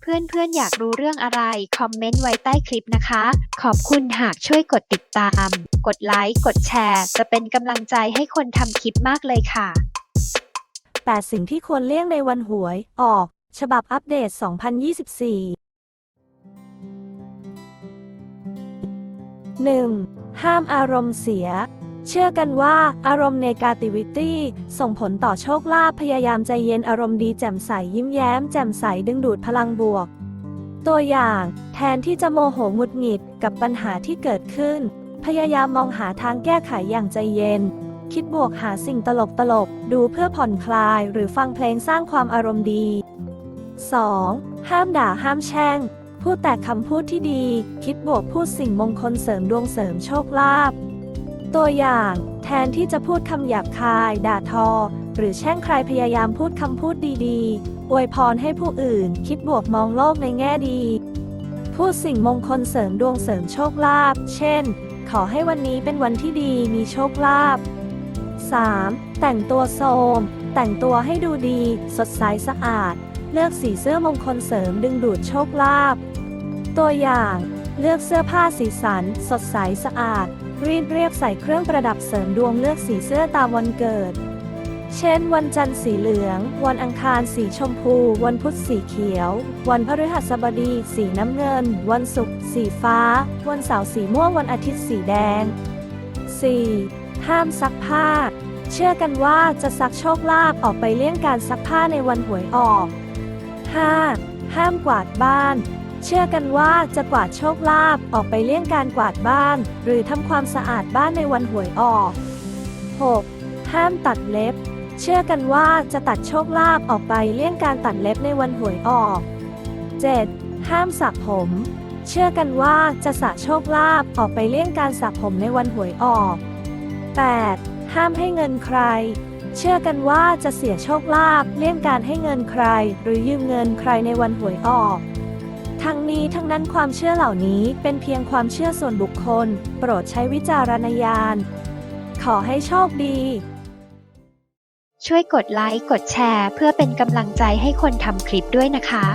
เพื่อนๆ อยากรู้เรื่องอะไร คอมเมนต์ไว้ใต้คลิปนะคะ ขอบคุณหากช่วยกดติดตาม กดไลค์ กดแชร์ จะเป็นกำลังใจให้คนทำคลิปมากเลยค่ะ 8 สิ่งที่ควรเลี่ยงในวันหวย ออก ฉบับอัปเดต 2024 1. ห้ามอารมณ์เสีย เชื่อกันว่าอารมณ์ negativity ส่งผลต่อโชคลาภพยายามใจเย็นอารมณ์ดีแจ่มใสยิ้มแย้มแจ่มใสดึงดูดพลังบวก ตัวอย่าง แทนที่จะโมโหหงุดหงิดกับปัญหาที่เกิดขึ้น พยายามมองหาทางแก้ไขอย่างใจเย็น คิดบวกหาสิ่งตลกตลกดูเพื่อผ่อนคลาย หรือฟังเพลงสร้างความอารมณ์ดี 2. ห้ามด่าห้ามแช่งพูดแต่คำพูดที่ดี คิดบวกพูดสิ่งมงคลเสริมดวงเสริมโชคลาภ ตัวอย่าง แทนที่จะพูดคำหยาบคาย ด่าทอ หรือแช่งใครพยายามพูดคำพูดดีๆ อวยพรให้ผู้อื่น คิดบวกมองโลกในแง่ดี พูดสิ่งมงคลเสริมดวงเสริมโชคลาภ เช่น ขอให้วันนี้เป็นวันที่ดีมีโชคลาภ 3. แต่งตัวโทรมแต่งตัวให้ดูดี สดใสสะอาด เลือกสีเสื้อมงคลเสริมดึงดูดโชคลาภ ตัวอย่าง เลือกเสื้อผ้าสีสัน สดใสสะอาด รีดเรียบใส่เครื่องประดับเสริมดวงเลือกสีเสื้อตามวันเกิด เช่น วันจันทร์สีเหลือง วันอังคารสีชมพู วันพุธสีเขียว วันพฤหัสบดี สีน้ำเงิน วันศุกร์สีฟ้า วันเสาร์สีม่วง วันอาทิตย์สีแดง 4. ห้ามซักผ้า เชื่อกันว่าจะซักโชคลาภออกไปเลี่ยงการซักผ้าในวันหวยออก 5. ห้ามกวาดบ้าน เชื่อกันว่าจะกวาดโชคลาภออกไปเลี่ยงการกวาดบ้าน หรือทำความสะอาดบ้านในวันหวยออก 6. ห้ามตัดเล็บ เชื่อกันว่าจะตัดโชคลาภออกไปเลี่ยงการตัดเล็บในวันหวยออก 7. ห้ามสระผม เชื่อกันว่าจะสระโชคลาภออกไปเลี่ยงการสระผมในวันหวยออก 8. ห้ามให้เงินใคร เชื่อกันว่าจะเสียโชคลาภเลี่ยงการให้เงินใคร หรือยืมเงินใครในวันหวยออก ทั้งนี้ทั้งนั้นความเชื่อเหล่านี้เป็นเพียงความเชื่อส่วนบุคคล โปรดใช้วิจารณญาณ ขอให้โชคดี ช่วยกดไลค์ กดแชร์ เพื่อเป็นกำลังใจให้คนทำคลิปด้วยนะคะ